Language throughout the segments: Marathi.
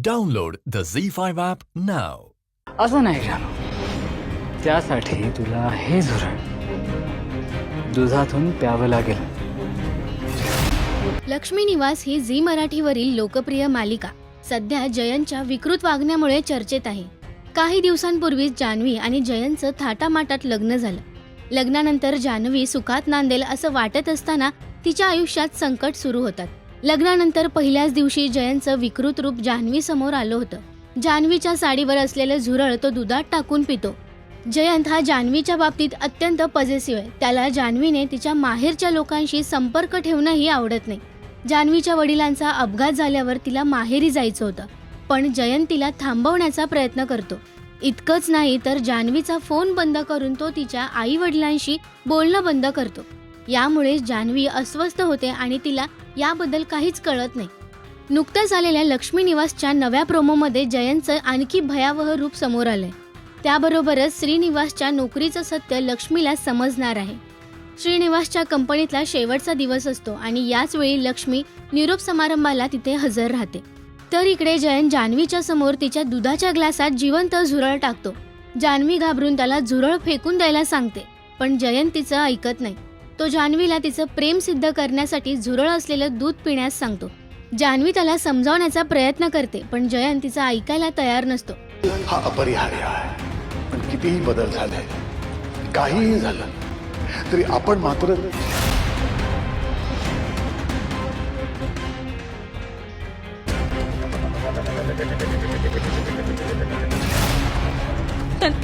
Download the Z5 app now. असं नाही जानू त्यासाठी तुला हे झुरळ दुधातून प्यावं लागेल. लक्ष्मी निवास ही झी मराठीवरील लोकप्रिय मालिका. सध्या जयंतच्या विकृत वागण्यामुळे चर्चेत आहे. काही दिवसांपूर्वीच जान्हवी आणि जयंतचं थाटामाटात लग्न झालं. लग्नानंतर जान्हवी सुखात नांदेल असं वाटत असताना तिच्या आयुष्यात संकट सुरू होतात. लग्नानंतर पहिल्याच दिवशी जयंतचं विकृत रूप जान्हवी समोर आलं होतं. जान्हवीच्या साडीवर असलेलं झुरळ तो दुधात टाकून पितो. जयंत हा जान्हवीच्या बाबतीत अत्यंत पजेसिव्ह आहे. त्याला जान्हवीने तिच्या माहेरच्या लोकांशी संपर्क ठेवणंही आवडत नाही. जान्हवीच्या वडिलांचा अपघात झाल्यावर तिला माहेरी जायचं होतं पण जयंत तिला थांबवण्याचा प्रयत्न करतो. इतकंच नाही तर जान्हवीचा फोन बंद करून तो तिच्या आई वडिलांशी बोलणं बंद करतो. यामुळे जान्हवी अस्वस्थ होते आणि तिला याबद्दल काहीच कळत नाही. नुकत्याच आलेल्या लक्ष्मी निवासच्या नव्या प्रोमोमध्ये जयंतचं आणखी भयावह रूप समोर आलंय. त्याबरोबरच श्रीनिवासच्या नोकरीचं सत्य लक्ष्मीला समजणार आहे. श्रीनिवासच्या कंपनीतला शेवटचा दिवस असतो आणि याच वेळी लक्ष्मी निरोप समारंभाला तिथे हजर राहते. तर इकडे जयंत जान्हवीच्या समोर तिच्या दुधाच्या ग्लासात जिवंत झुरळ टाकतो. जान्हवी घाबरून त्याला झुरळ फेकून द्यायला सांगते पण जयंत तिचं ऐकत नाही. तो जान्हवीला तिचं प्रेम सिद्ध करण्यासाठी झुरळ असलेलं दूध पिण्यास सांगतो. जान्हवी त्याला समजावण्याचा प्रयत्न करते पण जयंत तिचं ऐकायला तयार नसतो. हा अपरिहार्य आहे. पण कितीही बदल झाले काहीही झालं तरी आपण मात्र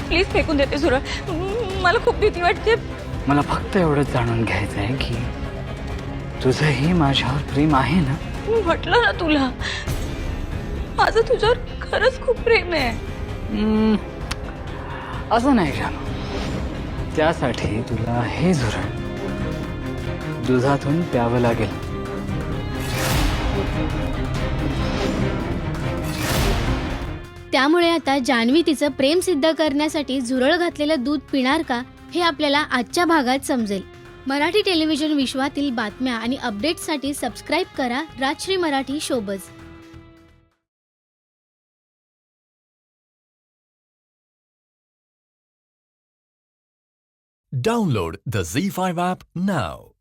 प्लीज फेकून देते सुरळ मला खूप भीती वाटते. मला फक्त एवढंच जाणून घ्यायचं आहे की तुझंही माझ्यावर प्रेम आहे ना? म्हटलं ना तुला माझं तुझ्यावर खरंच खूप प्रेम आहे. हम्म, असं नाही जानू त्यासाठी तुला हे झुरळ दुधातून प्यावं लागेल. त्यामुळे आता जान्हवी तिचं प्रेम सिद्ध करण्यासाठी झुरळ घातलेलं दूध पिणार का? हे आपल्याला आजच्या भागात समजेल मराठी टेलिव्हिजन विश्वातील बातम्या आणि अपडेट्ससाठी सबस्क्राईब करा Rajshri Marathi showbiz Download the Z5 app now.